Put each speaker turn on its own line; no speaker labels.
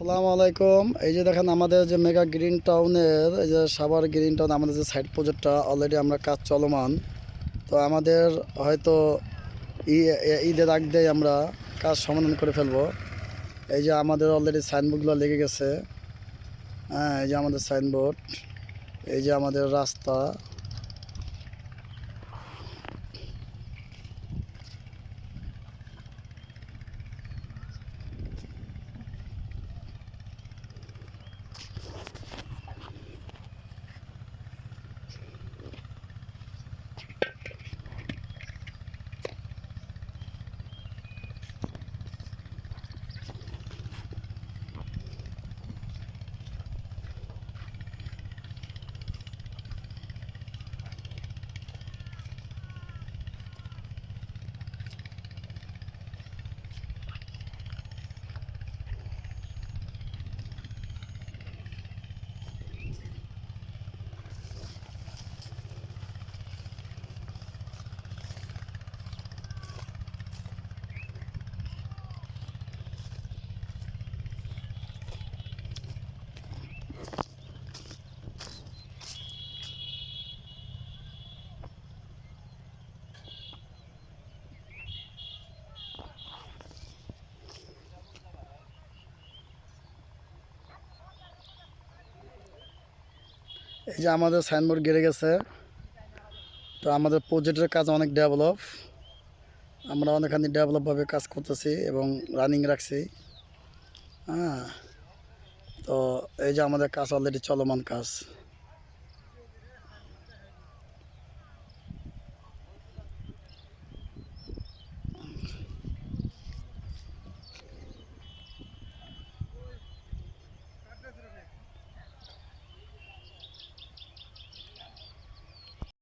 আসসালামু আলাইকুম। এই যে দেখেন আমাদের যে মেগা গ্রিন টাউনের, এই যে সাভার গ্রিন টাউন, আমাদের যে সাইড প্রজেক্টটা অলরেডি আমরা কাজ চলমান। তো আমাদের হয়তো ঈদের আগ দিয়ে আমরা কাজ সমাধান করে ফেলব। এই যে আমাদের অলরেডি সাইনবোর্ডগুলো লেগে গেছে। হ্যাঁ এই যে আমাদের সাইনবোর্ড এই যে আমাদের রাস্তা। এই যে আমাদের সাইনবোর্ড গেড়ে গেছে। তো আমাদের প্রজেক্টের কাজ অনেক ডেভেলপ আমরা অনেকখানি ডেভেলপভাবে কাজ করতেছি এবং রানিং রাখছি। হ্যাঁ। তো এই যে আমাদের কাজ অলরেডি চলমান কাজ।